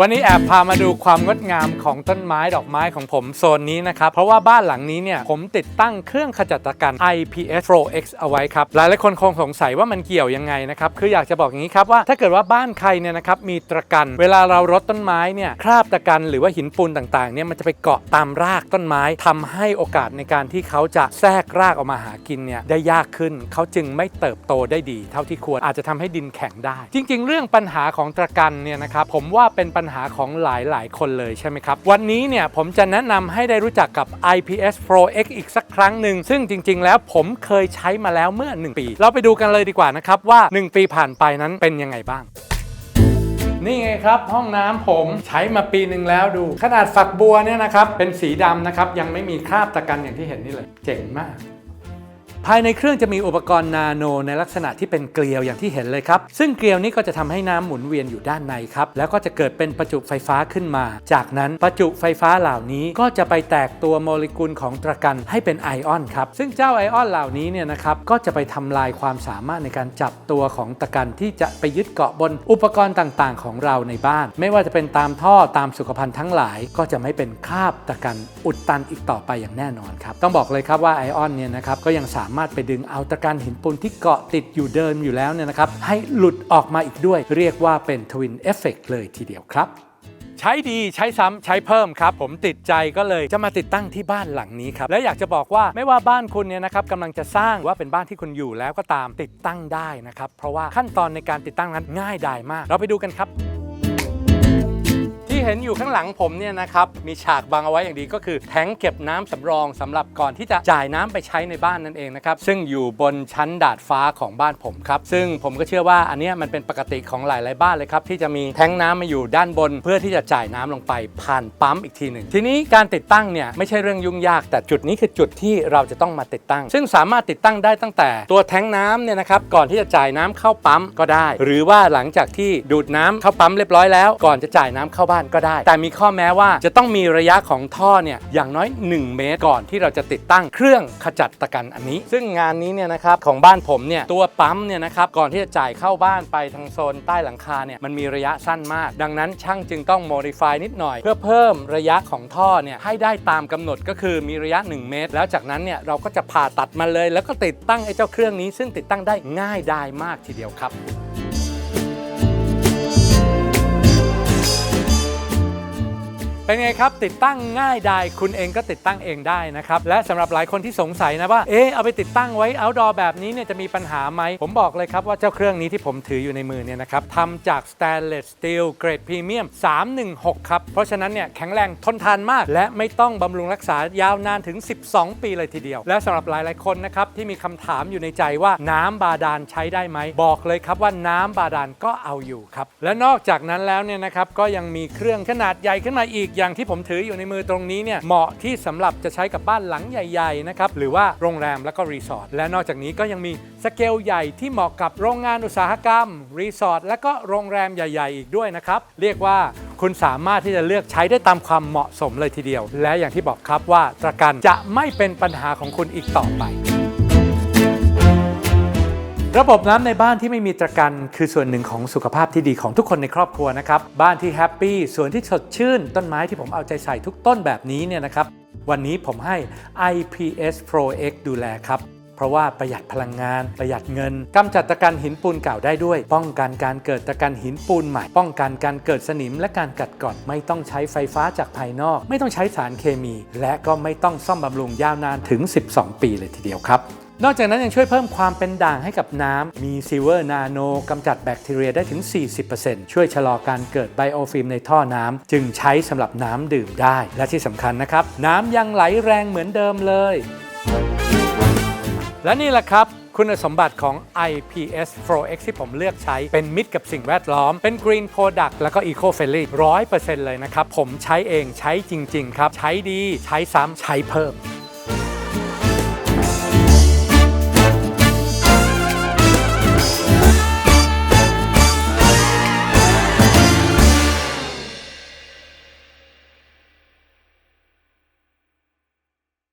วันนี้แอบพามาดูความงดงามของต้นไม้ดอกไม้ของผมโซนนี้นะครับ เพราะว่าบ้านหลังนี้เนี่ยผมติดตั้งเครื่องขจัดตะกัน IPS Pro X เอาไว้ครับ หลายหลายคนคงสงสัยว่ามันเกี่ยวยังไงนะครับ คืออยากจะบอกอย่างนี้ครับว่าถ้าเกิดว่าบ้านใครเนี่ยนะครับมีตะกัน เวลาเรารดต้นไม้เนี่ยคราบตะกันหรือว่าหินปูนต่างๆเนี่ยมันจะไปเกาะตามรากต้นไม้ทำให้โอกาสในการที่เขาจะแทรกรากออกมาหากินเนี่ยได้ยากขึ้นเขาจึงไม่เติบโตได้ดี เท่าที่ควรอาจจะทำให้ดินแข็งได้ จริง ๆ เรื่องปัญหาของตะกันเนี่ยนะครับผมว่าเป็นปัญญหาของหลายๆ คนเลยใช่ไหมครับ วันนี้เนี่ยผมจะแนะนำให้ได้รู้จักกับ IPS Pro X อีกสักครั้งหนึ่ง ซึ่งจริง ๆ แล้วผมเคยใช้มาแล้วเมื่อ 1 ปี เราไปดูกันเลยดีกว่านะครับว่า 1 ปีผ่านไปนั้นเป็นยังไงบ้างนี่ไงครับ ห้องน้ำผมใช้มาปีหนึ่งแล้วดู ขนาดฝักบัวเนี่ยนะครับ เป็นสีดำนะครับ ยังไม่มีคราบตะกันอย่างที่เห็นนี่เลย เจ๋งมาก ภายในเครื่องจะมีอุปกรณ์นาโนในลักษณะที่เป็นเกลียวอย่างที่เห็นเลยครับ ซึ่งเกลียวนี้ก็จะทำให้น้ำหมุนเวียนอยู่ด้านในครับ แล้วก็จะเกิดเป็นประจุไฟฟ้าขึ้นมา จากนั้นประจุไฟฟ้าเหล่านี้ก็จะไปแตกตัวโมเลกุลของตะกันให้เป็นไอออนครับ ซึ่งเจ้าไอออนเหล่านี้เนี่ยนะครับก็จะไปทำลายความสามารถในการจับตัวของตะกันที่จะไปยึดเกาะบนอุปกรณ์ต่างๆ ของเราในบ้าน ไม่ว่าจะเป็นตามท่อตามสุขภัณฑ์ทั้งหลาย ก็จะไม่เป็นคาบตะกันอุดตันอีกต่อไปอย่างแน่นอนครับต้องบอกเลยครับว่าไอออนเนี่ยนะครับก็ยังสามารถไปดึงเอาตะกันหินปูนที่เกาะติดอยู่เดิมอยู่แล้วเนี่ยนะครับ ให้หลุดออกมาอีกด้วย เรียกว่าเป็นทวินเอฟเฟกเลยทีเดียวครับใช้ดีใช้ซ้ำใช้เพิ่มครับ ผมติดใจก็เลยจะมาติดตั้งที่บ้านหลังนี้ครับและอยากจะบอกว่าไม่ว่าบ้านคุณเนี่ยนะครับกำลังจะสร้างว่าเป็นบ้านที่คุณอยู่แล้วก็ตามติดตั้งได้นะครับเพราะว่าขั้นตอนในการติดตั้งนั้นง่ายดายมาก เราไปดูกันครับ เห็นอยู่ข้างหลังผมเนี่ยนะครับมีฉากบังเอาไว้อย่างดีก็คือแทงเก็บน้ำสำรองสำหรับก่อนที่จะจ่ายน้ำไปใช้ในบ้านนั่นเองนะครับซึ่งอยู่บนชั้นดาดฟ้าของบ้านผมครับซึ่งผมก็เชื่อว่าอันนี้มันเป็นปกติของหลาย ๆ บ้านเลยครับที่จะมีแทงน้ำมาอยู่ด้านบน เพื่อที่จะจ่ายน้ำลงไปผ่านปั๊มอีกทีหนึ่งทีนี้การติดตั้งเนี่ยไม่ใช่เรื่องยุ่งยาก แต่จุดนี้คือจุดที่เราจะต้องมาติดตั้ง ซึ่งสามารถติดตั้งได้ตั้งแต่ตัวแทงน้ำเนี่ยนะครับก่อนที่จะจ่ายน้ำเข้าปั๊มก็ได้ หรือว่าหลังจากที่ดูดน้ำเข้าปั๊มเรียบร้อยแล้ว ก่อนจะจ่ายน้ำเข้าบ้านกได้ แต่มีข้อแม้ว่าจะต้องมีระยะของท่อเนี่ยอย่างน้อย 1 เมตรก่อนที่เราจะติดตั้งเครื่องขจัดตะกันอันนี้ ซึ่งงานนี้เนี่ยนะครับของบ้านผมเนี่ยตัวปั๊มเนี่ยนะครับก่อนที่จะจ่ายเข้าบ้านไปทางโซนใต้หลังคาเนี่ยมันมีระยะสั้นมาก ดังนั้นช่างจึงต้อง modify นิดหน่อย เพื่อเพิ่มระยะของท่อเนี่ยให้ได้ตามกำหนดก็คือมีระยะ 1 เมตร แล้วจากนั้นเนี่ยเราก็จะผ่าตัดมันเลย แล้วก็ติดตั้งไอ้เจ้าเครื่องนี้ ซึ่งติดตั้งได้ง่ายดายมากทีเดียวครับ เป็นไงครับ ติดตั้งง่ายดายคุณเองก็ติดตั้งเองได้นะครับ และสำหรับหลายคนที่สงสัยนะว่า เอ๊ะเอาไปติดตั้งไว้ outdoor แบบนี้เนี่ยจะมีปัญหาไหม ผมบอกเลยครับว่าเจ้าเครื่องนี้ที่ผมถืออยู่ในมือเนี่ยนะครับทำจาก stainless steel เกรดพรีเมียม 316 ครับ เพราะฉะนั้นเนี่ยแข็งแรงทนทานมาก และไม่ต้องบำรุงรักษายาวนานถึง 12 ปีเลยทีเดียว และสำหรับหลายๆคนนะครับที่มีคำถามอยู่ในใจว่าน้ำบาดาลใช้ได้ไหมบอกเลยครับว่าน้ำบาดาลก็เอาอยู่ครับและนอกจากนั้นแล้วเนี่ยนะครับก็ยังมีเครื่องขนาดใหญ่ขึ้นมาอีกอย่างที่ผมถืออยู่ในมือตรงนี้เนี่ยเหมาะที่สำหรับจะใช้กับบ้านหลังใหญ่ๆนะครับหรือว่าโรงแรมแล้วก็รีสอร์ทและนอกจากนี้ก็ยังมีสเกลใหญ่ที่เหมาะกับโรงงานอุตสาหกรรมรีสอร์ทและก็โรงแรมใหญ่ ๆ อีกด้วยนะครับเรียกว่าคุณสามารถที่จะเลือกใช้ได้ตามความเหมาะสมเลยทีเดียว และอย่างที่บอกครับว่าตะกันจะไม่เป็นปัญหาของคุณอีกต่อไป ระบบน้ำในบ้านที่ไม่มีตะกัน คือส่วนหนึ่งของสุขภาพที่ดีของทุกคนในครอบครัวนะครับ บ้านที่แฮปปี้ส่วนที่สดชื่น ต้นไม้ที่ผมเอาใจใส่ทุกต้นแบบนี้เนี่ยนะครับ วันนี้ผมให้ IPS Pro X ดูแลครับ เพราะว่าประหยัดพลังงาน ประหยัดเงินกำจัดตะกันหินปูนเก่าได้ด้วย ป้องกันการเกิดตะกันหินปูนใหม่ ป้องกันการเกิดสนิมและการกัดกร่อน ไม่ต้องใช้ไฟฟ้าจากภายนอก ไม่ต้องใช้สารเคมี และก็ไม่ต้องซ่อมบำรุงยาวนานถึง 12 ปีเลยทีเดียวครับ นอกจากนั้นยังช่วยเพิ่มความเป็นด่างให้กับน้ำ มีซิเวอร์นาโนกำจัดแบคทีเรียได้ถึง 40%ช่วยชะลอการเกิดไบโอฟิล์มในท่อน้ำ จึงใช้สำหรับน้ำดื่มได้ และที่สำคัญนะครับ น้ำยังไหลแรงเหมือนเดิมเลย และนี่แหละครับคุณสมบัติของ IPS Pro X ที่ผมเลือกใช้เป็นมิตรกับสิ่งแวดล้อม เป็น Green Product แล้วก็ Eco Friendly 100%เลยนะครับ ผมใช้เองใช้จริง ๆ ครับ ใช้ดีใช้ซ้ำใช้เพิ่ม